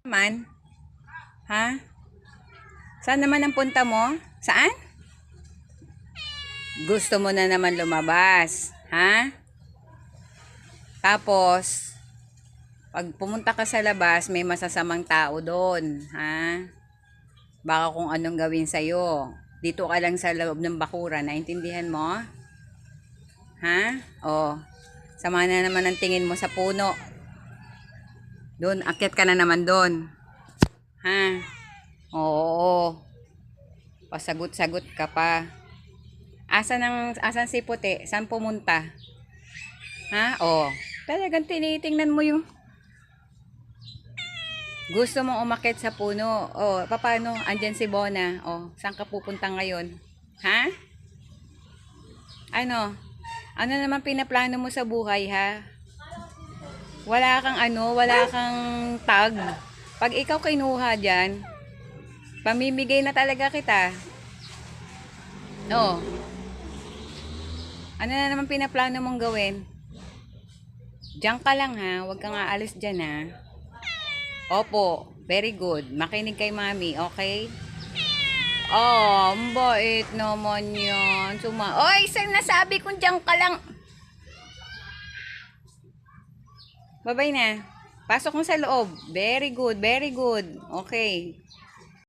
Naman? Ha? Saan naman ang punta mo? Saan? Gusto mo na naman lumabas. Ha? Tapos, pag pumunta ka sa labas, may masasamang tao doon. Ha? Baka kung anong gawin sa'yo. Dito ka lang sa loob ng bakura. Naintindihan mo? Ha? O. Sama na naman ang tingin mo sa puno. Doon, akyat ka na naman doon. Ha? Oo. Pasagot-sagot ka pa. Asan ang asan si Puti? Saan pumunta? Ha? Oh. Talagang tinitingnan mo yung gusto mong umakit sa puno. Oh, paano? Andyan si Bona. Oh, saan ka pupunta ngayon? Ha? Ano? Ano naman pinaplano mo sa buhay, ha? Wala kang ano, wala kang tag. Pag ikaw kinuha dyan, pamimigay na talaga kita. Oo. Ano na naman pinaplano mong gawin? Diyan ka lang ha, huwag kang aalis dyan ha. Opo, very good. Makinig kay mami, okay? Oh, bait naman yan. Suma Oy, saan nasabi kung diyan ka lang? Babay na. Pasok mo sa loob. Very good, very good. Okay.